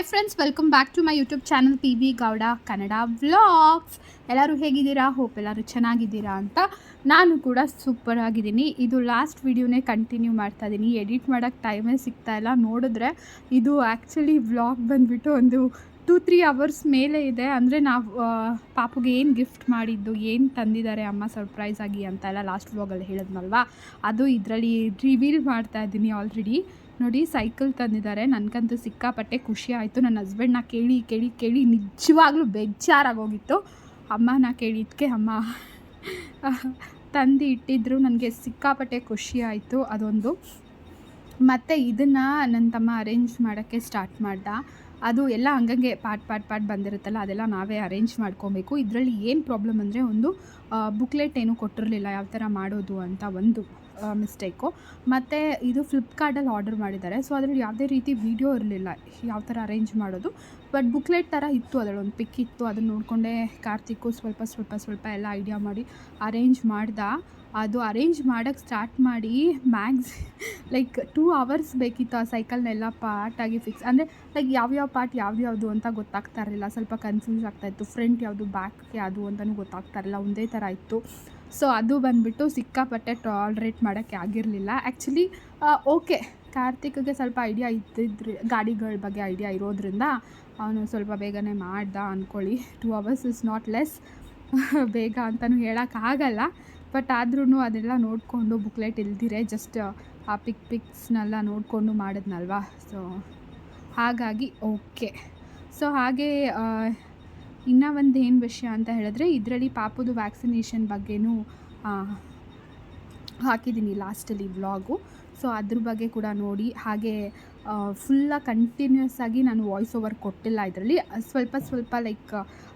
Hi friends welcome back to my YouTube channel P B Gowda Kannada vlogs ಎಲ್ಲರೂ ಹೇಗಿದ್ದೀರಾ? Hope ಎಲ್ಲರೂ ಚೆನ್ನಾಗಿದ್ದೀರಾ ಅಂತ ನಾನು ಕೂಡ ಸೂಪರ್ ಆಗಿದ್ದೀನಿ. ಇದು ಲಾಸ್ಟ್ ವಿಡಿಯೋನೇ ಕಂಟಿನ್ಯೂ ಮಾಡ್ತಾ ಇದ್ದೀನಿ ಎಡಿಟ್ ಮಾಡೋಕ್ಕೆ ಟೈಮೇ ಸಿಗ್ತಾ ಇಲ್ಲ. ನೋಡಿದ್ರೆ ಇದು ಆ್ಯಕ್ಚುಲಿ ವ್ಲಾಗ್ ಬಂದುಬಿಟ್ಟು ಒಂದು ಟೂ ತ್ರೀ ಅವರ್ಸ್ ಮೇಲೆ ಇದೆ. ಅಂದರೆ ನಾವು ಪಾಪುಗೆ ಏನು ಗಿಫ್ಟ್ ಮಾಡಿದ್ದು, ಏನು ತಂದಿದ್ದಾರೆ, ಅಮ್ಮ ಸರ್ಪ್ರೈಸ್ ಆಗಿ ಅಂತ ಎಲ್ಲ ಲಾಸ್ಟ್ ವ್ಲಾಗಲ್ಲಿ ಹೇಳಿದ್ನಲ್ವಾ? ಅದು ಇದರಲ್ಲಿ ರಿವೀಲ್ ಮಾಡ್ತಾ ಇದ್ದೀನಿ ಆಲ್ರೆಡಿ ನೋಡಿ ಸೈಕಲ್ ತಂದಿದ್ದಾರೆ. ನನಗಂತೂ ಸಿಕ್ಕಾಪಟ್ಟೆ ಖುಷಿ ಆಯಿತು. ನನ್ನ ಹಸ್ಬೆಂಡ್ನ ಕೇಳಿ ಕೇಳಿ ಕೇಳಿ ನಿಜವಾಗ್ಲೂ ಬೇಜಾರಾಗೋಗಿತ್ತು. ಅಮ್ಮನ ಕೇಳಿದ್ದಕ್ಕೆ ಅಮ್ಮ ತಂದು ಇಟ್ಟಿದ್ರು. ನನಗೆ ಸಿಕ್ಕಾಪಟ್ಟೆ ಖುಷಿ ಆಯಿತು ಅದೊಂದು. ಮತ್ತು ಇದನ್ನು ನನ್ನ ತಮ್ಮ ಅರೇಂಜ್ ಮಾಡೋಕ್ಕೆ ಸ್ಟಾರ್ಟ್ ಮಾಡ್ದ. ಅದು ಎಲ್ಲ ಹಂಗಂಗೆ ಪಾಟ್ ಪಾಟ್ ಪಾಟ್ ಬಂದಿರುತ್ತಲ್ಲ, ಅದೆಲ್ಲ ನಾವೇ ಅರೇಂಜ್ ಮಾಡ್ಕೊಬೇಕು. ಇದರಲ್ಲಿ ಏನು ಪ್ರಾಬ್ಲಮ್ ಅಂದರೆ ಒಂದು ಬುಕ್ಲೆಟ್ ಏನೂ ಕೊಟ್ಟಿರಲಿಲ್ಲ. ಯಾವ ಥರ ಮಾಡೋದು ಅಂತ ಒಂದು. ಮಿಸ್ಟೇಕು ಮತ್ತು ಇದು ಫ್ಲಿಪ್ಕಾರ್ಟಲ್ಲಿ ಆರ್ಡರ್ ಮಾಡಿದ್ದಾರೆ. ಸೊ ಅದರಲ್ಲಿ ಯಾವುದೇ ರೀತಿ ವೀಡಿಯೋ ಇರಲಿಲ್ಲ. ಯಾವ ಥರ ಅರೇಂಜ್ ಮಾಡೋದು. ಬಟ್ ಬುಕ್ಲೆಟ್ ಥರ ಇತ್ತು ಅದರಲ್ಲಿ ಒಂದು ಪಿಕ್ ಇತ್ತು. ಅದನ್ನು ನೋಡಿಕೊಂಡೆ ಕಾರ್ತಿಕ್ಕು ಸ್ವಲ್ಪ ಸ್ವಲ್ಪ ಸ್ವಲ್ಪ ಎಲ್ಲ ಐಡಿಯಾ ಮಾಡಿ ಅರೇಂಜ್ ಮಾಡ್ದ. ಅದು ಅರೇಂಜ್ ಮಾಡೋಕ್ಕೆ ಸ್ಟಾರ್ಟ್ ಮಾಡಿ ಮ್ಯಾಕ್ಸ್ ಲೈಕ್ ಟೂ ಅವರ್ಸ್ ಬೇಕಿತ್ತು ಆ ಸೈಕಲ್ನೆಲ್ಲ ಪಾರ್ಟಾಗಿ ಫಿಕ್ಸ್ ಅಂದರೆ ಲೈಕ್ ಯಾವ್ಯಾವ ಪಾರ್ಟ್ ಯಾವ್ದು ಯಾವುದು ಅಂತ ಗೊತ್ತಾಗ್ತಾ ಇರಲಿಲ್ಲ. ಸ್ವಲ್ಪ ಕನ್ಫ್ಯೂಸ್ ಆಗ್ತಾಯಿತ್ತು ಫ್ರಂಟ್ ಯಾವುದು ಬ್ಯಾಕ್ ಯಾವುದು ಅಂತಲೂ ಗೊತ್ತಾಗ್ತಾ ಇರಲಿಲ್ಲ. ಒಂದೇ ಥರ ಇತ್ತು. ಸೊ ಅದು ಬಂದುಬಿಟ್ಟು ಸಿಕ್ಕಾಪಟ್ಟೆ ಟಾಲ್ರೇಟ್ ಮಾಡೋಕ್ಕೆ ಆಗಿರಲಿಲ್ಲ. ಆ್ಯಕ್ಚುಲಿ ಓಕೆ ಕಾರ್ತಿಕ್ಗೆ ಸ್ವಲ್ಪ ಐಡಿಯಾ ಇದ್ದಿದ್ರೆ, ಗಾಡಿಗಳ ಬಗ್ಗೆ ಐಡಿಯಾ ಇರೋದ್ರಿಂದ ಅವನು ಸ್ವಲ್ಪ ಬೇಗನೆ ಮಾಡ್ದ ಅಂದ್ಕೊಳ್ಳಿ two hours is not less ಬೇಗ ಅಂತಲೂ ಹೇಳೋಕ್ಕಾಗಲ್ಲ ಬಟ್ ಆದ್ರೂ ಅದೆಲ್ಲ ನೋಡಿಕೊಂಡು ಬುಕ್ಲೆಟ್ ಇಲ್ದಿರೆ ಜಸ್ಟ್ ಆ ಪಿಕ್ ಪಿಕ್ಸ್ನೆಲ್ಲ ನೋಡಿಕೊಂಡು ಮಾಡಿದ್ನಲ್ವಾ? ಸೊ ಹಾಗಾಗಿ ಓಕೆ ಸೊ ಹಾಗೆ ಇನ್ನೂ ಒಂದು ಏನು ವಿಷಯ ಅಂತ ಹೇಳಿದ್ರೆ, ಇದರಲ್ಲಿ ಪಾಪುದು ವ್ಯಾಕ್ಸಿನೇಷನ್ ಬಗ್ಗೆನೂ ಹಾಕಿದ್ದೀನಿ ಲಾಸ್ಟಲ್ಲಿ ವ್ಲಾಗು ಸೊ ಅದ್ರ ಬಗ್ಗೆ ಕೂಡ ನೋಡಿ. ಹಾಗೆ ಫುಲ್ಲ ಕಂಟಿನ್ಯೂಸ್ ಆಗಿ ನಾನು ವಾಯ್ಸ್ ಓವರ್ ಕೊಟ್ಟಿಲ್ಲ ಇದರಲ್ಲಿ. ಸ್ವಲ್ಪ ಸ್ವಲ್ಪ ಲೈಕ್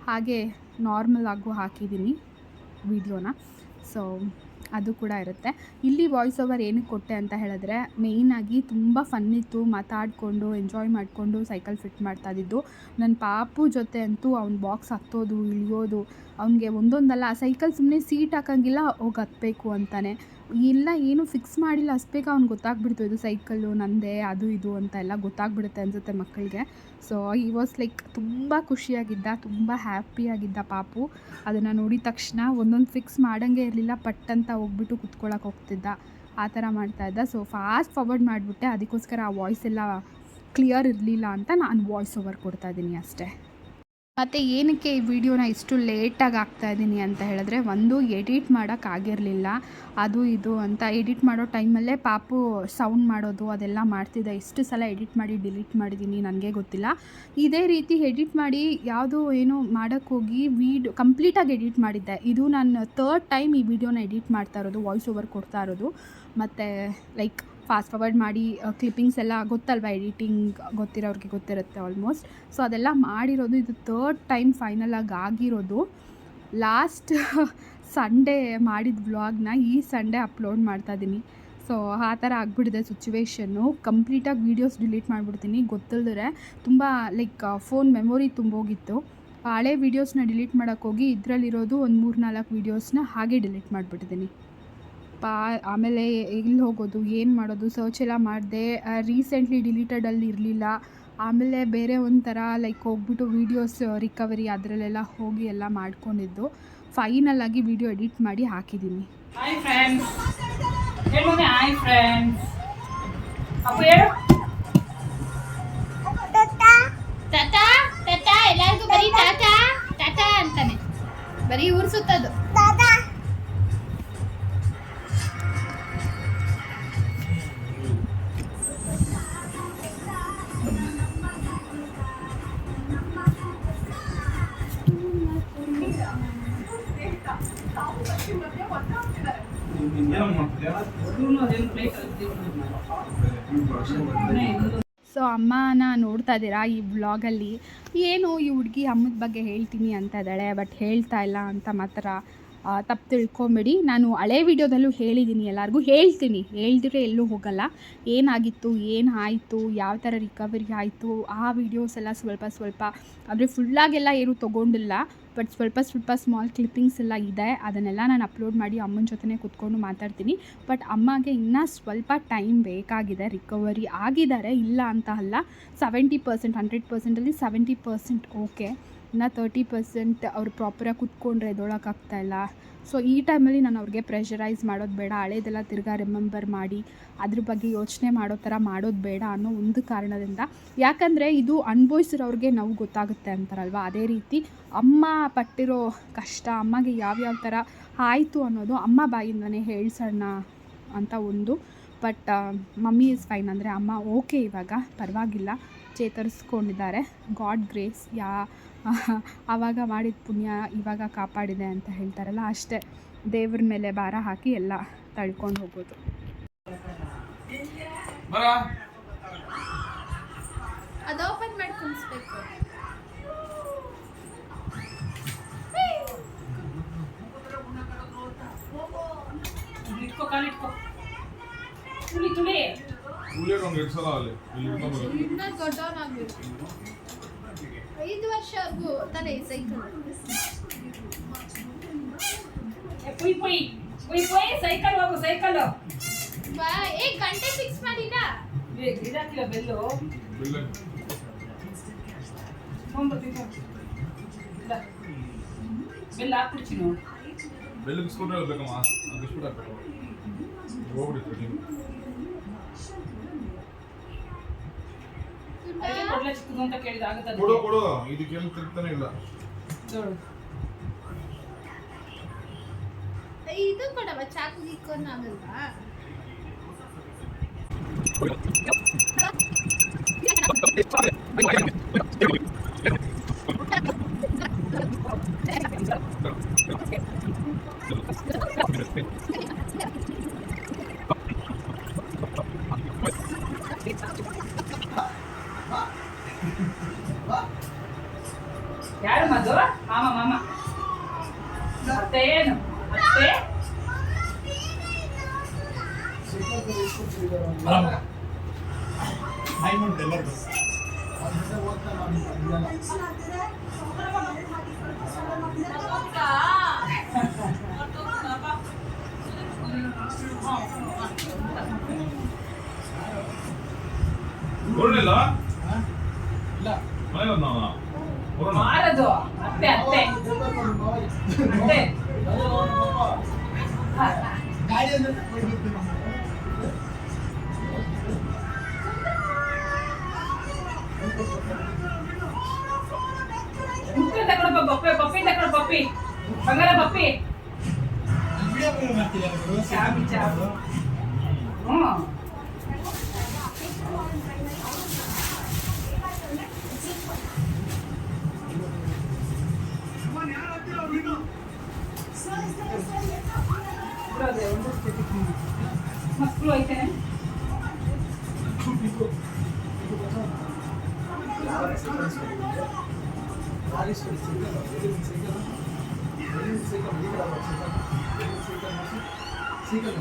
ಹಾಗೆ ನಾರ್ಮಲ್ ಆಗು ಹಾಕಿದ್ದೀನಿ ವಿಡಿಯೋನ ಸೊ ಅದು ಕೂಡ ಇರುತ್ತೆ. ಇಲ್ಲಿ ವಾಯ್ಸ್ ಓವರ್ ಏನಕ್ಕೆ ಕೊಟ್ಟೆ ಅಂತ ಹೇಳಿದ್ರೆ ಮೇಯ್ನಾಗಿ ತುಂಬ ಫನ್ ಇತ್ತು, ಮಾತಾಡಿಕೊಂಡು ಎಂಜಾಯ್ ಮಾಡಿಕೊಂಡು ಸೈಕಲ್ ಫಿಟ್ ಮಾಡ್ತಾ ಇದ್ದಿದ್ದು. ನನ್ನ ಪಾಪು ಜೊತೆ ಅಂತೂ ಅವ್ನ ಬಾಕ್ಸ್ ಹತ್ತೋದು, ಇಳಿಯೋದು, ಅವನಿಗೆ ಒಂದೊಂದಲ್ಲ ಸೈಕಲ್ ಸುಮ್ಮನೆ ಸೀಟ್ ಹಾಕೋಂಗಿಲ್ಲ, ಹೋಗಿ ಹತ್ತಬೇಕು ಅಂತಾನೆ. ಇಲ್ಲ, ಏನು ಫಿಕ್ಸ್ ಮಾಡಿಲ್ಲ. ಅಷ್ಟಬೇಕು ಅವ್ನು ಗೊತ್ತಾಗ್ಬಿಡ್ತು, ಇದು ಸೈಕಲ್ಲು ನಂದೇ, ಅದು, ಇದು ಅಂತ ಎಲ್ಲ ಗೊತ್ತಾಗ್ಬಿಡುತ್ತೆ ಅನಿಸುತ್ತೆ ಮಕ್ಕಳಿಗೆ. ಸೊ ಈ ವಾಸ್ ಲೈಕ್ ತುಂಬ ಖುಷಿಯಾಗಿದ್ದ, ತುಂಬ ಹ್ಯಾಪಿಯಾಗಿದ್ದ ಪಾಪು. ಅದನ್ನು ನೋಡಿದ ತಕ್ಷಣ ಒಂದೊಂದು ಫಿಕ್ಸ್ ಮಾಡೋಂಗೆ ಇರಲಿಲ್ಲ ಪಟ್ ಅಂತ ಹೋಗ್ಬಿಟ್ಟು ಕುತ್ಕೊಳ್ಳೋಕೆ ಹೋಗ್ತಿದ್ದ. ಆ ಥರ ಮಾಡ್ತಾಯಿದ್ದ ಸೊ ಫಾಸ್ಟ್ ಫಾರ್ವರ್ಡ್ ಮಾಡಿಬಿಟ್ಟೆ. ಅದಕ್ಕೋಸ್ಕರ ಆ ವಾಯ್ಸ್ ಎಲ್ಲ ಕ್ಲಿಯರ್ ಇರಲಿಲ್ಲ ಅಂತ ನಾನು ವಾಯ್ಸ್ ಓವರ್ ಕೊಡ್ತಾಯಿದ್ದೀನಿ ಅಷ್ಟೇ. ಮತ್ತು ಏನಕ್ಕೆ ಈ ವಿಡಿಯೋನ ಇಷ್ಟು ಲೇಟಾಗಿ ಹಾಕ್ತಾಯಿದ್ದೀನಿ ಅಂತ ಹೇಳಿದ್ರೆ, ಒಂದು ಎಡಿಟ್ ಮಾಡೋಕ್ಕಾಗಿರಲಿಲ್ಲ ಅದು ಇದು ಅಂತ ಎಡಿಟ್ ಮಾಡೋ ಟೈಮಲ್ಲೇ ಪಾಪು ಸೌಂಡ್ ಮಾಡೋದು ಅದೆಲ್ಲ ಮಾಡ್ತಿದ್ದೆ ಇಷ್ಟು ಸಲ ಎಡಿಟ್ ಮಾಡಿ, ಡಿಲೀಟ್ ಮಾಡಿದ್ದೀನಿ ನನಗೆ ಗೊತ್ತಿಲ್ಲ. ಇದೇ ರೀತಿ ಎಡಿಟ್ ಮಾಡಿ, ಯಾವುದೋ ಏನೋ ಮಾಡೋಕ್ಕೋಗಿ ವೀಡಿಯೋ ಕಂಪ್ಲೀಟಾಗಿ ಎಡಿಟ್ ಮಾಡಿದ್ದೆ. ಇದು ನಾನು ತರ್ಡ್ ಟೈಮ್ ಈ ವಿಡಿಯೋನ ಎಡಿಟ್ ಮಾಡ್ತಾ ಇರೋದು, ವಾಯ್ಸ್ ಓವರ್ ಕೊಡ್ತಾ ಇರೋದು. ಮತ್ತು, ಲೈಕ್ ಫಾಸ್ಟ್ ಫಾರ್ವರ್ಡ್ ಮಾಡಿ ಕ್ಲಿಪ್ಪಿಂಗ್ಸ್ ಎಲ್ಲ ಗೊತ್ತಲ್ವ ಎಡಿಟಿಂಗ್ ಗೊತ್ತಿರೋರಿಗೆ ಗೊತ್ತಿರುತ್ತೆ ಆಲ್ಮೋಸ್ಟ್ ಸೊ ಅದೆಲ್ಲ ಮಾಡಿರೋದು ಇದು ತರ್ಡ್ ಟೈಮ್ ಫೈನಲಾಗಿ ಆಗಿರೋದು. ಲಾಸ್ಟ್ ಸಂಡೇ ಮಾಡಿದ ವ್ಲಾಗ್ನ ಈ ಸಂಡೇ ಅಪ್ಲೋಡ್ ಮಾಡ್ತಾಯಿದ್ದೀನಿ ಸೊ ಆ ಥರ ಆಗಿಬಿಟ್ಟಿದೆ ಸಿಚುವೇಶನ್ನು ಕಂಪ್ಲೀಟಾಗಿ ವೀಡಿಯೋಸ್ ಡಿಲೀಟ್ ಮಾಡಿಬಿಡ್ತೀನಿ ಗೊತ್ತಿಲ್ಲದ್ರೆ ತುಂಬ ಲೈಕ್ ಫೋನ್ ಮೆಮೊರಿ ತುಂಬೋಗಿತ್ತು. ಹಳೆ ವೀಡಿಯೋಸ್ನ ಡಿಲೀಟ್ ಮಾಡೋಕ್ಕೋಗಿ ಇದರಲ್ಲಿರೋದು ಒಂದು ಮೂರು ನಾಲ್ಕು ವೀಡಿಯೋಸ್ನ ಹಾಗೆ ಡಿಲೀಟ್ ಮಾಡಿಬಿಟ್ಟಿದ್ದೀನಿ ಪಾ ಆಮೇಲೆ ಎಲ್ಲಿ ಹೋಗೋದು ಏನು ಮಾಡೋದು ಸರ್ಚ್ ಎಲ್ಲ ಮಾಡಿದೆ. ರೀಸೆಂಟ್ಲಿ ಡಿಲೀಟೆಡಲ್ಲಿ ಇರಲಿಲ್ಲ. ಆಮೇಲೆ ಬೇರೆ ಒಂಥರ ಲೈಕ್ ಹೋಗ್ಬಿಟ್ಟು ವೀಡಿಯೋಸ್ ರಿಕವರಿ ಅದರಲ್ಲೆಲ್ಲ ಹೋಗಿ ಎಲ್ಲ ಮಾಡ್ಕೊಂಡಿದ್ದು. ಫೈನಲ್ ಆಗಿ ವಿಡಿಯೋ ಎಡಿಟ್ ಮಾಡಿ ಹಾಕಿದ್ದೀನಿ. ಹಾಯ್ ಫ್ರೆಂಡ್ಸ್ ಹೇಳು ಹಾಯ್ ಫ್ರೆಂಡ್ಸ್ ಅಪ್ಪ ಹೇಳು. ಟಾಟಾ ಟಾಟಾ ಎಲ್ಲರಿಗೂ ಬರೀ ಟಾಟಾ ಟಾಟಾ ಅಂತಾನೆ. ಬರೀ ಊರು ಸುತ್ತದು ನೋಡ್ತಾ ಇದ್ದೀರಾ ಈ ಬ್ಲಾಗಲ್ಲಿ ಏನು ಈ ಹುಡುಗಿ ಅಮ್ಮದ ಬಗ್ಗೆ ಹೇಳ್ತೀನಿ ಅಂತ ಇದ್ದಾಳೆ ಬಟ್ ಹೇಳ್ತಾ ಇಲ್ಲ ಅಂತ ಮಾತ್ರ ತಪ್ಪು ತಿಳ್ಕೊಂಬಿಡಿ. ನಾನು ಹಳೆ ವಿಡಿಯೋದಲ್ಲೂ ಹೇಳಿದ್ದೀನಿ ಎಲ್ಲರಿಗೂ. ಹೇಳ್ತೀನಿ. ಹೇಳಿದ್ರೆ ಎಲ್ಲೂ ಹೋಗಲ್ಲ. ಏನಾಗಿತ್ತು ಏನು ಆಯಿತು ಯಾವ ಥರ ರಿಕವರಿ ಆಯಿತು, ಆ ವಿಡಿಯೋಸ್ ಎಲ್ಲ ಸ್ವಲ್ಪ ಸ್ವಲ್ಪ, ಆದರೆ ಫುಲ್ಲಾಗೆಲ್ಲ ಏನು ತೊಗೊಂಡಿಲ್ಲ. ಬಟ್ ಸ್ವಲ್ಪ ಸ್ವಲ್ಪ ಸ್ಮಾಲ್ ಕ್ಲಿಪ್ಪಿಂಗ್ಸ್ ಎಲ್ಲ ಇದೆ. ಅದನ್ನೆಲ್ಲ ನಾನು ಅಪ್ಲೋಡ್ ಮಾಡಿ ಅಮ್ಮನ ಜೊತೆನೇ ಕೂತ್ಕೊಂಡು ಮಾತಾಡ್ತೀನಿ. ಬಟ್ ಅಮ್ಮಗೆ ಇನ್ನೂ ಸ್ವಲ್ಪ ಟೈಮ್ ಬೇಕಾಗಿದೆ. ರಿಕವರಿ ಆಗಿದ್ದಾರೆ. ಇಲ್ಲ ಅಂತ ಅಲ್ಲ. ಸೆವೆಂಟಿ ಪರ್ಸೆಂಟ್, ಹಂಡ್ರೆಡ್ ಪರ್ಸೆಂಟಲ್ಲಿ ಸೆವೆಂಟಿ ಪರ್ಸೆಂಟ್ ಓಕೆ. ಇನ್ನು ತರ್ಟಿ ಪರ್ಸೆಂಟ್ ಅವ್ರು ಪ್ರಾಪರಾಗಿ ಕುತ್ಕೊಂಡ್ರೆ ಎದ್ದೊಳಕ್ಕಾಗ್ತಾಯಿಲ್ಲ ಸೊ ಈ ಟೈಮಲ್ಲಿ ನಾನು ಅವ್ರಿಗೆ ಪ್ರೆಷರೈಸ್ ಮಾಡೋದು ಬೇಡ, ಹಳೇದೆಲ್ಲ ತಿರ್ಗಾ ರಿಮೆಂಬರ್ ಮಾಡಿ, ಅದ್ರ ಬಗ್ಗೆ ಯೋಚನೆ ಮಾಡೋ ಥರ ಮಾಡೋದು ಬೇಡ ಅನ್ನೋ ಒಂದು ಕಾರಣದಿಂದ. ಯಾಕಂದರೆ ಇದು ಅನುಭವಿಸಿರೋರಿಗೆ ನೋವು ಗೊತ್ತಾಗುತ್ತೆ ಅಂತಾರಲ್ವ? ಅದೇ ರೀತಿ ಅಮ್ಮ ಪಟ್ಟಿರೋ ಕಷ್ಟ, ಅಮ್ಮಗೆ ಯಾವ್ಯಾವ ಥರ ಆಯಿತು ಅನ್ನೋದು ಅಮ್ಮ ಬಾಯಿಂದನೇ ಹೇಳ್ಸೋಣ ಅಂತ ಒಂದು ಬಟ್ ಮಮ್ಮಿ ಇಸ್ ಫೈನ್ ಅಂದರೆ ಅಮ್ಮ ಓಕೆ ಇವಾಗ, ಪರವಾಗಿಲ್ಲ, ಚೇತರಿಸ್ಕೊಂಡಿದ್ದಾರೆ. ಗಾಡ್ ಗ್ರೇಸ್ ಯಾ ಆವಾಗ ಮಾಡಿದ ಪುಣ್ಯ ಇವಾಗ ಕಾಪಾಡಿದೆ ಅಂತ ಹೇಳ್ತಾರಲ್ಲ ಅಷ್ಟೇ. ದೇವ್ರ ಮೇಲೆ ಭಾರ ಹಾಕಿ ಎಲ್ಲ ತಳ್ಕೊಂಡು ಹೋಗೋದು. ಬರ. ಅದು ಓಪನ್ ಮಾಡಿ ಕುಣಿಸ್ಬೇಕು ಇಟ್ಕೋ ಕಾಲು ಇಟ್ಕೋ. ತುಳಿ ತುಳಿ. ಉಳ್ಳಿಗೆ ಒಂದು ಎರಡು ಸಲ ಅಲ್ಲಿ. ಇಲ್ಲಿ ದೊಡ್ಡವನಾಗ್ಬೇಕು. ಐದು ವರ್ಷವರೆಗೂ ತಾನೇ ಸೈಕಲ್ ಏ, ಪುಯ್ ಪುಯ್ ಪುಯ್ ಪುಯ್ ಸೈಕಲ್ ಹೋಗು ಸೈಕಲ್ ಬಾ ಏ ಗಂಟೆ ಫಿಕ್ಸ್ ಮಾಡಿಲ್ಲ? ಇದಾಕಿಲ್ಲ ಬೆಲ್ಲು. ಬಿಲ್ಲ ಒಂದು ಬೆಲ್ಲ ಹಾಕ್ಬಿಡ್ತೀನಿ ಬೆಲ್ಲ ಬಿಸ್ಕೊಟ್ ಹೇಳ್ಬೇಕಮ್ಮ ಅದು ಬಿಸ್ಕೊಟ್ ಹಾಕ್ಬೇಕು ಹೋಗ್ಬಿಡಿತ್ತು ಕೊಡ್ಲೆ ಚಿಕ್ಕದು ಅಂತ ಕೇಳಿದ ಆಗುತ್ತೆ ಕೊಡು ಕೊಡು ಇದಕ್ಕೆ ಏನು ತಿರ್ತಾನೆ ಇಲ್ಲ. ನೋಡು. ಇದು ಕೊಡವ ಚಾಕು ಗೀಕೋನ್ ಆಗಲ್ವಾ? ಯಾರು ಬರೋಣಿಲ್ಲ ಮನೆ ಬಂದ ಬರೋಣ ಮಾರದು ಅತ್ತೆ ಅತ್ತೆ ಅತ್ತೆ ಮುತ್ತೆ ತಗೊಂಡು ಪಪ್ಪಿ ಪಪ್ಪಿ ತಗೊಂಡು ಪಪ್ಪಿ ಬಂಗಾರ ಪಪ್ಪಿ ಚಾಬಿ ಚಾಬಿ ಹ್ಞೂ ಬಿಡೋದೆ ಒಂದು ಸ್ಥಿತಿ ಮಕ್ಕಳು ಐತೇನೆ ಕಳ್ಸಿ ಒಳಗಡೆ ಅವನ ಸೈಕಲ್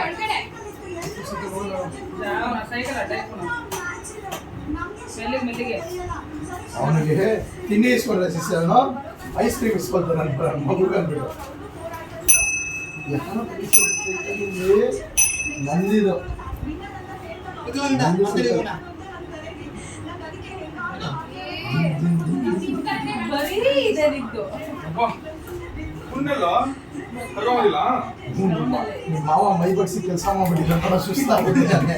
ಅಡ್ಡ ಮೆಲ್ಲಿಗೆ ಮೆಲ್ಲಿಗೆ ಅವನಿಗೆ ತಿಂಡಿ ಇಸ್ಕೊಂಡ ಶಿಷ್ಯನು ಐಸ್ ಕ್ರೀಮ್ ಇಸ್ಕೊಳ್ತಾನೆ ಅಂತ ಮಗು ಅಂದ್ಬಿಟ್ಟು ನಂದಿದು. ನಂದಿ ಸೈಕಲ್. ಬರೀ ಇದೆ ನಿಮ್ಮ ಮಾವ ಮೈ ಬಗ್ಸಿ ಕೆಲಸ ಮಾಡ್ಬಿಟ್ಟಿದ್ದಾನೆ ಸುಸ್ತಾಗ್ಬಿಟ್ಟಿದ್ದಾನೆ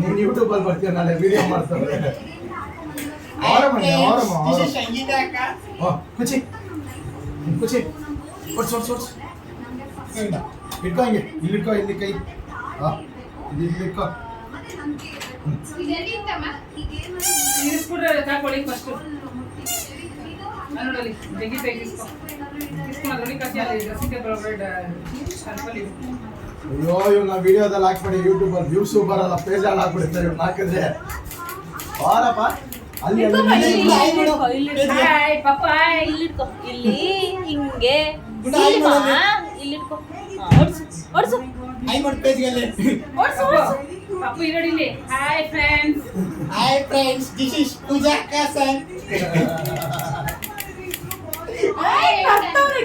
ನೀನು ಯೂಟ್ಯೂಬ್ ಅಲ್ಲಿ ಬರ್ತೀಯ ನಾಳೆ ವಿಡಿಯೋ ಮಾಡ್ತಾರೆ. ಕುಚಿ ಕುಚಿ ಒಡ್ಸ್ ಒಡ್ಸ್ ಒಡ್ಸ್ ಇಟ್ಕೋ ಹಿಂಗೆ. ಇಲ್ಲಿ ಇಟ್ಕೋ ಇಲ್ಲಿ ಕೈ. ಹಾ ಇಲ್ಲಿ ಇಲ್ಲಿ ನೋಡಲಿ ಜಗ್ಗಿ ತೆಗಿಸ್ಕೊ ಇಸ್ಕೊಂಡು ಅದ್ರೊಳಗೆ ಕಸಿ ಅಲ್ಲಿ ಡ್ರೆಸ್ಸಿಂಗ್ ಒಳಗಡೆ ಸರ್ಪಲ್ಲಿ ಅಯ್ಯೋ ನಾ ವಿಡಿಯೋದಲ್ಲಿ ಹಾಕ್ಬಿಡಿ ಯೂಟ್ಯೂಬ್ ಅಲ್ಲಿ ವ್ಯೂಸ್ ಬರಲ್ಲ ಪೇಜ್ ಅಲ್ಲಿ ಹಾಕ್ಬಿಡ್ತಾರೆ ಇವ್ರು ಹಾಕಿದ್ರೆ. ಬಾರಪ್ಪ. ಅಲ್ಲಿ ಅಲ್ಲಿ ಹಾಯ್ ಪಾಪ ಇಲ್ಲಿ ಇಲ್ಲಿಡ್ಕೊ ಇಲ್ಲಿ ಹಿಂಗೆ ಇಲ್ಲಿ ಮಾಡೋದು. ಮಾ, ಇಲ್ಲಿಡ್ಕೊ ಹಾ, ಓಡ್ಸು ಓಡ್ಸು. ಐ ಮಾಡಿ ಪೇಜ್ಗೆ ಓಡ್ಸು ಓಡ್ಸು. Pappu ಇರೋಡಿಲ್ಲಿ hi friends hi friends this is Pooja ಕಾಸನ್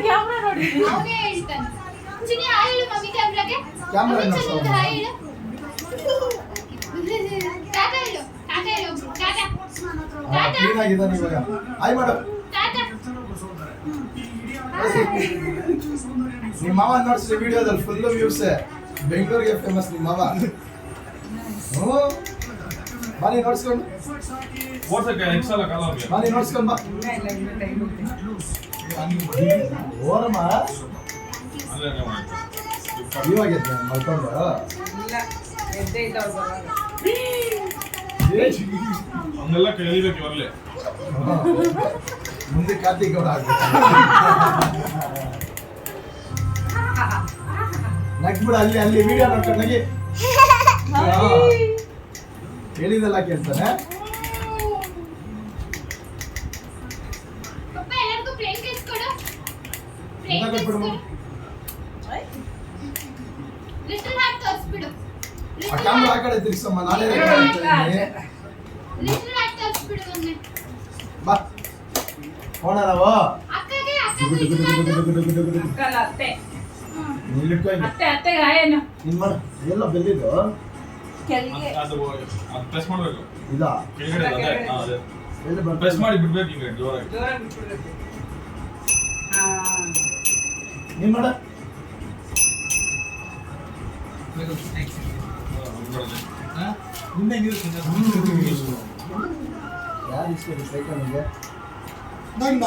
camera ನೋಡಿ. ಅವನೇ ಹೇಳ್ತಾನೆ. ಚಿನಿ ಹಾಯ್ ಹೇಳು ಮಮ್ಮಿ ಕ್ಯಾಮ್ರಾಗೆ ಅವ್ನು. ಹಾಯ್ ಹೇಳು. ಟಾಟಾ ಹೇಳು ಟಾಟಾ ಹೇಳು ಟಾಟಾ ಟಾಟಾ ಕ್ಲೀನ್ ಆಗಿದ್ದಾನೆ ಇವಾಗ. ಮಾಡು ಟಾಟಾ ನಿಮ್ಮ ಮಾವ ನೋಡ್ಸಿ ವಿಡಿಯೋದಲ್ಲಿ ಫುಲ್ ವ್ಯೂಸ್ ಬೆಂಗಳೂರಿಗೆ ಫೇಮಸ್ ನಿಮ್ಮ ಮಾವ. ಹ್ಞೂ ಬನ್ನಿ ನೋಡ್ಸ್ಕೊಂಡು. ಬನ್ನಿ ನೋಡ್ಸ್ಕೊಂಡ್ ಬಾ. ಓರಮ್ಮ ಅಲ್ಲೇ ಹಂಗೆ ಮಾಡ್ತಾರೆ. ಇವಾಗ ಎದ್ದೆ ಮಲ್ಕೊಂಡು ಇಲ್ಲ ಎದ್ದೇ ಇದ್ದ ಅವ್ರು ಬರುವಾಗ ಅವನ್ನೆಲ್ಲ ಕಲಿಬೇಕು ಇವರಲ್ಲೇ ಮುಂದೆ ಕಾರ್ತಿಕ್ ಗೌಡ ಆಗ್ಬೇಕು ನಗ್ಬಿಡ ಅಲ್ಲಿ ಅಲ್ಲಿ ವಿಡಿಯೋ ನೋಡ್ಕೊಂಡು ನಗಿ ಹೇಳಿದೆಲ್ಲ ಕೇಳ್ತಾನೆ ಕ್ಯಾಮ್ರಾ ಆ ಕಡೆ ತಿರ್ಸಮ್ಮ ನಾನೇ ಬಾ. ನಿನ್ ಮಾಡು. ಎಲ್ಲ ಬೆಲ್ಲಿದು ಪ್ರೆಸ್ ಮಾಡಬೇಕು. ಇಲ್ಲ ಪ್ರೆಸ್ ಮಾಡಿ ಬಿಡ್ಬೇಕು ಹಿಂಗೆ ಜೋರಾಗಿ. ಜೋರಾಗಿ ಬಿಟ್ಬಿಡ್ಬೇಕು. ನೀನ್ ಮಾಡ. ಯಾರು ಇಷ್ಟ ಸೈಕಲ್ಗೆ ಬಂದ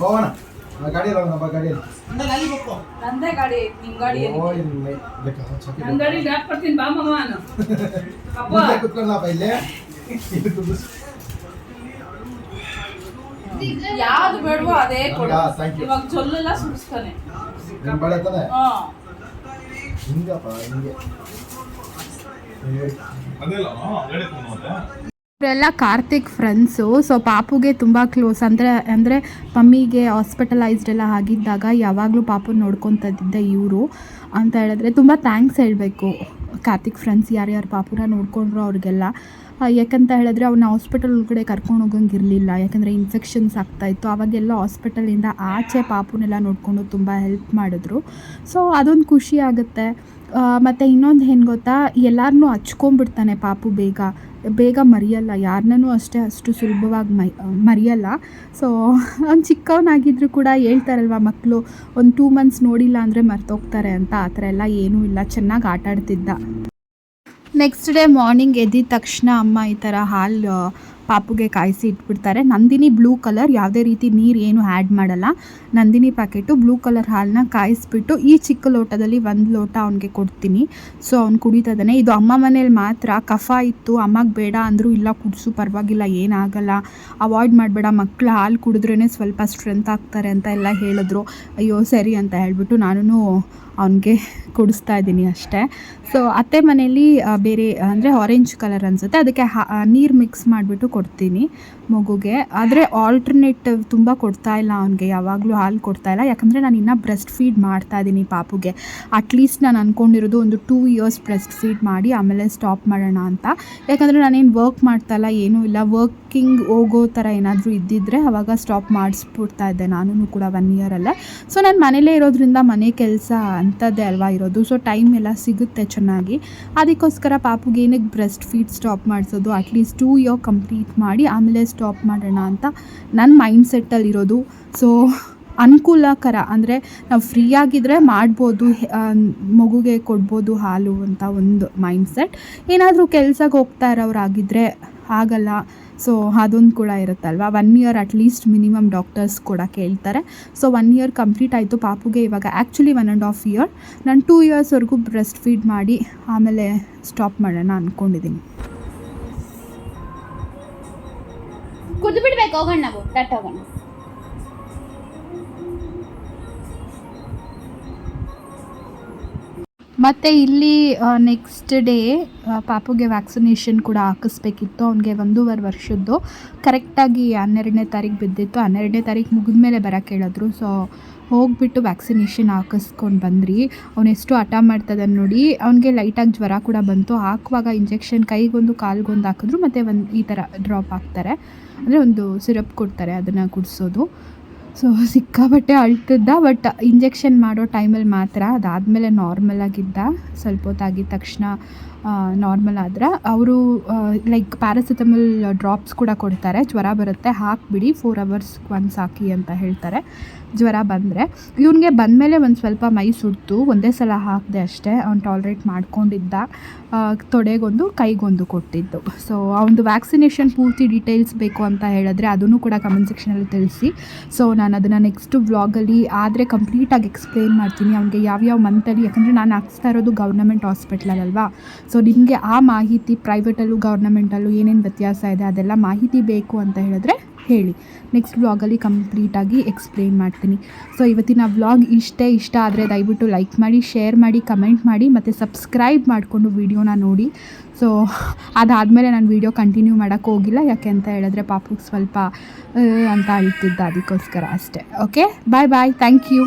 ಹೋಗೋಣ. ನಾ ಗಾಡಿಯಲ್ಲಿ ಬಾ ಗಾಡಿಯಲ್ಲಿ ನಂದೇ ಗಾಡಿ ನಿಮ್ ಗಾಡಿ ಓ ಇಲ್ಲಿ. ಮೈ- ಬೇಕಾ? ಚಾಕಿ ನನ್ನ ಗಾಡಿ ಡ್ರಾಪ್ ಕೊಡ್ತೀನಿ ಬಾ ಮಾಮ ನಾನು. ಅಪ್ಪ. ಮುಂದೆ ಕುತ್ಕೊಳ್ಳಪ್ಪ ಇಲ್ಲೇ. ಕುಂದ್ರಿಸು. ಯಾವ್ದು ಬೇಡವೋ ಅದೇ ಕೊಡು. ಇವಾಗ ಜೊಲ್ಲೆಲ್ಲ ಸುಡಿಸ್ತಾನೆ ನಿನ್ ಬಳೆ ತಾನೆ? ಹಾ. ಹಿಂಗಪ್ಪ ಹಿಂಗೆ. ಹಿಂಗೆ. ಅದೇ ಅಲ್ಲ ಗಾಡಿ ತಗೊಂಡು ಮತ್ತೆ. ಇವರೆಲ್ಲ ಕಾರ್ತಿಕ್ ಫ್ರೆಂಡ್ಸು ಸೊ ಪಾಪುಗೆ ತುಂಬ ಕ್ಲೋಸ್ ಅಂದರೆ ಅಂದರೆ ಮಮ್ಮಿಗೆ ಹಾಸ್ಪಿಟಲೈಸ್ಡ್ ಎಲ್ಲ ಆಗಿದ್ದಾಗ ಯಾವಾಗಲೂ ಪಾಪು ನೋಡ್ಕೊತಿದ್ದೆ ಇವರು ಅಂತ ಹೇಳಿದ್ರೆ ತುಂಬ ಥ್ಯಾಂಕ್ಸ್ ಹೇಳಬೇಕು. ಕಾರ್ತಿಕ್ ಫ್ರೆಂಡ್ಸ್ ಯಾರ್ಯಾರು ಪಾಪುನ ನೋಡ್ಕೊಂಡ್ರು ಅವ್ರಿಗೆಲ್ಲ. ಯಾಕಂತ ಹೇಳಿದ್ರೆ ಅವನ್ನ ಹಾಸ್ಪಿಟಲ್ ಒಳಗಡೆ ಕರ್ಕೊಂಡು ಹೋಗಂಗಿರಲಿಲ್ಲ. ಯಾಕಂದರೆ ಇನ್ಫೆಕ್ಷನ್ಸ್ ಆಗ್ತಾಯಿತ್ತು ಅವಾಗೆಲ್ಲ ಹಾಸ್ಪಿಟಲಿಂದ ಆಚೆ ಪಾಪುನೆಲ್ಲ ನೋಡಿಕೊಂಡು ತುಂಬ ಹೆಲ್ಪ್ ಮಾಡಿದ್ರು. ಸೊ ಅದೊಂದು ಖುಷಿ ಆಗುತ್ತೆ. ಮತ್ತು ಇನ್ನೊಂದು ಏನು ಗೊತ್ತಾ? ಎಲ್ಲರನ್ನೂ ಹಚ್ಕೊಂಡ್ಬಿಡ್ತಾನೆ ಪಾಪು ಬೇಗ. ಬೇಗ ಮರೆಯಲ್ಲ. ಯಾರನ್ನೂ ಅಷ್ಟೇ ಅಷ್ಟು ಸುಲಭವಾಗಿ ಮೈ ಮರೆಯಲ್ಲ. ಸೊ ಅವ್ನು ಚಿಕ್ಕವನಾಗಿದ್ದರೂ ಕೂಡ ಹೇಳ್ತಾರಲ್ವ ಮಕ್ಕಳು ಒಂದು ಟೂ ಮಂತ್ಸ್ ನೋಡಿಲ್ಲ ಅಂದರೆ ಮರ್ತೋಗ್ತಾರೆ ಅಂತ. ಆ ಥರ ಎಲ್ಲ ಏನೂ ಇಲ್ಲ. ಚೆನ್ನಾಗಿ ಆಟ ಆಡ್ತಿದ್ದ ನೆಕ್ಸ್ಟ್ ಡೇ ಮಾರ್ನಿಂಗ್ ಎದ್ದಿದ ತಕ್ಷಣ ಅಮ್ಮ ಈ ಥರ ಹಾಲು ಪಾಪುಗೆ ಕಾಯಿಸಿ ಇಟ್ಬಿಡ್ತಾರೆ. ನಂದಿನಿ ಬ್ಲೂ ಕಲರ್ ಯಾವುದೇ ರೀತಿ ನೀರು ಏನು ಆ್ಯಡ್ ಮಾಡಲ್ಲ. ನಂದಿನಿ ಪ್ಯಾಕೆಟು ಬ್ಲೂ ಕಲರ್ ಹಾಲನ್ನ ಕಾಯಿಸ್ಬಿಟ್ಟು ಈ ಚಿಕ್ಕ ಲೋಟದಲ್ಲಿ ಒಂದು ಲೋಟ ಅವನಿಗೆ ಕೊಡ್ತೀನಿ. ಸೊ ಅವ್ನು ಕುಡಿತಾ ಇದ್ದಾನೆ ಇದು ಅಮ್ಮ ಮನೇಲಿ ಮಾತ್ರ. ಕಫ ಇತ್ತು. ಅಮ್ಮಗೆ ಬೇಡ ಅಂದರೂ ಇಲ್ಲ, ಕುಡಿಸು, ಪರವಾಗಿಲ್ಲ, ಏನಾಗಲ್ಲ. ಅವಾಯ್ಡ್ ಮಾಡಬೇಡ. ಮಕ್ಕಳು ಹಾಲು ಕುಡಿದ್ರೇ ಸ್ವಲ್ಪ ಸ್ಟ್ರೆಂತ್ ಆಗ್ತಾರೆ ಅಂತ ಎಲ್ಲ ಹೇಳಿದ್ರು. ಅಯ್ಯೋ, ಸರಿ ಅಂತ ಹೇಳಿಬಿಟ್ಟು ನಾನು ಅವನಿಗೆ ಕುಡಿಸ್ತಾ ಇದ್ದೀನಿ ಅಷ್ಟೇ. ಸೊ ಅತ್ತೆ ಮನೇಲಿ ಬೇರೆ, ಅಂದರೆ ಆರೆಂಜ್ ಕಲರ್ ಅನಿಸುತ್ತೆ. ಅದಕ್ಕೆ ನೀರು ಮಿಕ್ಸ್ ಮಾಡಿಬಿಟ್ಟು ಕೊಡ್ತೀನಿ ಮಗುಗೆ. ಆದರೆ ಆಲ್ಟರ್ನೇಟಿವ್ ತುಂಬ ಕೊಡ್ತಾ ಇಲ್ಲ ಅವನಿಗೆ. ಯಾವಾಗಲೂ ಹಾಲು ಕೊಡ್ತಾ ಇಲ್ಲ. ಯಾಕಂದರೆ ನಾನು ಇನ್ನೂ ಬ್ರೆಸ್ಟ್ ಫೀಡ್ ಮಾಡ್ತಾ ಇದ್ದೀನಿ ಪಾಪುಗೆ. ಅಟ್ಲೀಸ್ಟ್ ನಾನು ಅಂದ್ಕೊಂಡಿರೋದು ಒಂದು ಟೂ ಇಯರ್ಸ್ ಬ್ರೆಸ್ಟ್ ಫೀಡ್ ಮಾಡಿ ಆಮೇಲೆ ಸ್ಟಾಪ್ ಮಾಡೋಣ ಅಂತ. ಯಾಕಂದರೆ ನಾನೇನು ವರ್ಕ್ ಮಾಡ್ತಾ ಇಲ್ಲ, ಏನೂ ಇಲ್ಲ. ವರ್ಕಿಂಗ್ ಹೋಗೋ ಥರ ಏನಾದರೂ ಇದ್ದಿದ್ದರೆ ಅವಾಗ ಸ್ಟಾಪ್ ಮಾಡಿಸ್ಬಿಡ್ತಾ ಇದ್ದೆ. ನಾನು ಕೂಡ ಒನ್ ಇಯರಲ್ಲೇ ಸೊ ನಾನು ಮನೇಲೇ ಇರೋದ್ರಿಂದ ಮನೆ ಕೆಲಸ ಅಂಥದ್ದೇ ಅಲ್ವಾ ಇರೋದು. ಸೊ ಟೈಮ್ ಎಲ್ಲ ಸಿಗುತ್ತೆ ಚೆನ್ನಾಗಿ. ಅದಕ್ಕೋಸ್ಕರ ಪಾಪುಗೆ ಏನಕ್ಕೆ ಬ್ರೆಸ್ಟ್ ಫೀಡ್ ಸ್ಟಾಪ್ ಮಾಡಿಸೋದು at least two year complete ಮಾಡಿ, ಆಮೇಲೆ ಸ್ಟಾಪ್ ಮಾಡೋಣ ಅಂತ ನನ್ನ ಮೈಂಡ್ ಸೆಟ್ಟಲ್ಲಿ ಇರೋದು. ಸೊ ಅನುಕೂಲಕರ ಅಂದರೆ ನಾವು ಫ್ರೀ ಆಗಿದ್ದರೆ ಮಾಡ್ಬೋದು ಮಗುಗೆ ಕೊಡ್ಬೋದು ಹಾಲು ಅಂತ ಒಂದು ಮೈಂಡ್ ಸೆಟ್ ಏನಾದರೂ ಕೆಲ್ಸಕ್ಕೆ ಹೋಗ್ತಾ ಇರೋರಾಗಿದ್ದರೆ ಆಗಲ್ಲ. ಸೊ ಅದೊಂದು ಕೂಡ ಇರುತ್ತಲ್ವ? One year at least minimum doctors ಕೂಡ ಕೇಳ್ತಾರೆ. ಸೊ ಒನ್ ಇಯರ್ ಕಂಪ್ಲೀಟ್ ಆಯಿತು ಪಾಪುಗೆ ಇವಾಗ. Actually one and half year ನಾನು ಟೂ ಇಯರ್ಸ್ವರೆಗೂ ಬ್ರೆಸ್ಟ್ ಫೀಡ್ ಮಾಡಿ ಆಮೇಲೆ ಸ್ಟಾಪ್ ಮಾಡೋಣ ಅಂದ್ಕೊಂಡಿದ್ದೀನಿ ಕುದ್ದು ಬಿಡ್ಬೇಕು ಹೋಗೋಣ ನಾವು. ಮತ್ತು ಇಲ್ಲಿ ನೆಕ್ಸ್ಟ್ ಡೇ ಪಾಪುಗೆ ವ್ಯಾಕ್ಸಿನೇಷನ್ ಕೂಡ ಹಾಕಿಸ್ಬೇಕಿತ್ತು. ಅವನಿಗೆ ಒಂದೂವರೆ ವರ್ಷದ್ದು. ಕರೆಕ್ಟಾಗಿ ಹನ್ನೆರಡನೇ ತಾರೀಕು ಬಿದ್ದಿತ್ತು. ಹನ್ನೆರಡನೇ ತಾರೀಕು ಮುಗಿದ್ಮೇಲೆ ಬರೋಕ್ಕೆ ಹೇಳಿದ್ರು ಸೊ ಹೋಗ್ಬಿಟ್ಟು ವ್ಯಾಕ್ಸಿನೇಷನ್ ಹಾಕಿಸ್ಕೊಂಡು ಬಂದ್ರಿ. ಅವನೆಷ್ಟು ಹಠ ಮಾಡ್ತದೆ ನೋಡಿ. ಅವನಿಗೆ ಲೈಟಾಗಿ ಜ್ವರ ಕೂಡ ಬಂತು. ಹಾಕುವಾಗ ಇಂಜೆಕ್ಷನ್ ಕೈಗೊಂದು, ಕಾಲ್ಗೊಂದು ಹಾಕಿದ್ರು. ಮತ್ತು ಒಂದು ಈ ಥರ ಡ್ರಾಪ್ ಹಾಕ್ತಾರೆ. ಅಂದರೆ ಒಂದು ಸಿರಪ್ ಕೊಡ್ತಾರೆ ಅದನ್ನು ಕುಡಿಸೋದು. ಸೊ ಸಿಕ್ಕಾಬಟ್ಟೆ ಅಳ್ತಿದ್ದ ಬಟ್ ಇಂಜೆಕ್ಷನ್ ಮಾಡೋ ಟೈಮಲ್ಲಿ ಮಾತ್ರ ಅದಾದಮೇಲೆ ನಾರ್ಮಲ್ ಆಗಿದ್ದ. ಸ್ವಲ್ಪ ಹೊತ್ತಾಗಿದ್ದ ತಕ್ಷಣ ನಾರ್ಮಲ್ ಆದರೆ ಅವರು ಲೈಕ್ ಪ್ಯಾರಾಸಿಟಮಲ್ ಡ್ರಾಪ್ಸ್ ಕೂಡ ಕೊಡ್ತಾರೆ. ಜ್ವರ ಬರುತ್ತೆ, ಹಾಕಿಬಿಡಿ ಫೋರ್ ಅವರ್ಸ್ ಒನ್ಸ್ ಹಾಕಿ ಅಂತ ಹೇಳ್ತಾರೆ. ಜ್ವರ ಬಂದರೆ ಇವನಿಗೆ ಬಂದಮೇಲೆ ಒಂದು ಸ್ವಲ್ಪ ಮೈ ಸುಡ್ತು, ಒಂದೇ ಸಲ ಹಾಕಿದೆ ಅಷ್ಟೇ, ಅವ್ನು ಟಾಲ್ರೇಟ್ ಮಾಡ್ಕೊಂಡಿದ್ದ ತೊಡೆಗೊಂದು, ಕೈಗೊಂದು ಕೊಟ್ಟಿದ್ದು. ಸೊ ಅವನದು ವ್ಯಾಕ್ಸಿನೇಷನ್ ಪೂರ್ತಿ ಡೀಟೇಲ್ಸ್ ಬೇಕು ಅಂತ ಹೇಳಿದ್ರೆ ಅದನ್ನು ಕೂಡ ಕಮೆಂಟ್ ಸೆಕ್ಷನಲ್ಲಿ ತಿಳಿಸಿ. ಸೊ ನಾನು ಅದನ್ನು ನೆಕ್ಸ್ಟ್ ವ್ಲಾಗಲ್ಲಿ ಆದರೆ ಕಂಪ್ಲೀಟಾಗಿ ಎಕ್ಸ್ಪ್ಲೇನ್ ಮಾಡ್ತೀನಿ. ಅವನಿಗೆ ಯಾವ್ಯಾವ ಮಂತಲ್ಲಿ ಯಾಕಂದರೆ ನಾನು ಹಾಕ್ಸ್ತಾ ಇರೋದು ಗೌರ್ನಮೆಂಟ್ ಹಾಸ್ಪಿಟ್ಲಲ್ವಾ ಸೊ ನಿಮಗೆ ಆ ಮಾಹಿತಿ ಪ್ರೈವೇಟಲ್ಲೂ ಗೌರ್ನಮೆಂಟಲ್ಲೂ ಏನೇನು ವ್ಯತ್ಯಾಸ ಇದೆ, ಅದೆಲ್ಲ ಮಾಹಿತಿ ಬೇಕು ಅಂತ ಹೇಳಿದ್ರೆ ಹೇಳಿ. ನೆಕ್ಸ್ಟ್ ವ್ಲಾಗಲ್ಲಿ ಕಂಪ್ಲೀಟಾಗಿ ಎಕ್ಸ್ಪ್ಲೇನ್ ಮಾಡ್ತೀನಿ. ಸೊ ಇವತ್ತಿನ ವ್ಲಾಗ್ ಇಷ್ಟೇ ಇಷ್ಟ ಆದರೆ ದಯವಿಟ್ಟು ಲೈಕ್ ಮಾಡಿ ಶೇರ್ ಮಾಡಿ ಕಮೆಂಟ್ ಮಾಡಿ, ಮತ್ತು ಸಬ್ಸ್ಕ್ರೈಬ್ ಮಾಡಿಕೊಂಡು ವೀಡಿಯೋನ ನೋಡಿ. ಸೊ ಅದಾದಮೇಲೆ ನಾನು ವೀಡಿಯೋ ಕಂಟಿನ್ಯೂ ಮಾಡೋಕ್ಕೆ ಹೋಗಿಲ್ಲ, ಯಾಕೆ ಅಂತ ಹೇಳಿದ್ರೆ ಪಾಪುಗೆ ಸ್ವಲ್ಪ ಅಂತ ಅಳ್ತಿದ್ದ ಅದಕ್ಕೋಸ್ಕರ ಅಷ್ಟೇ. Okay bye bye thank you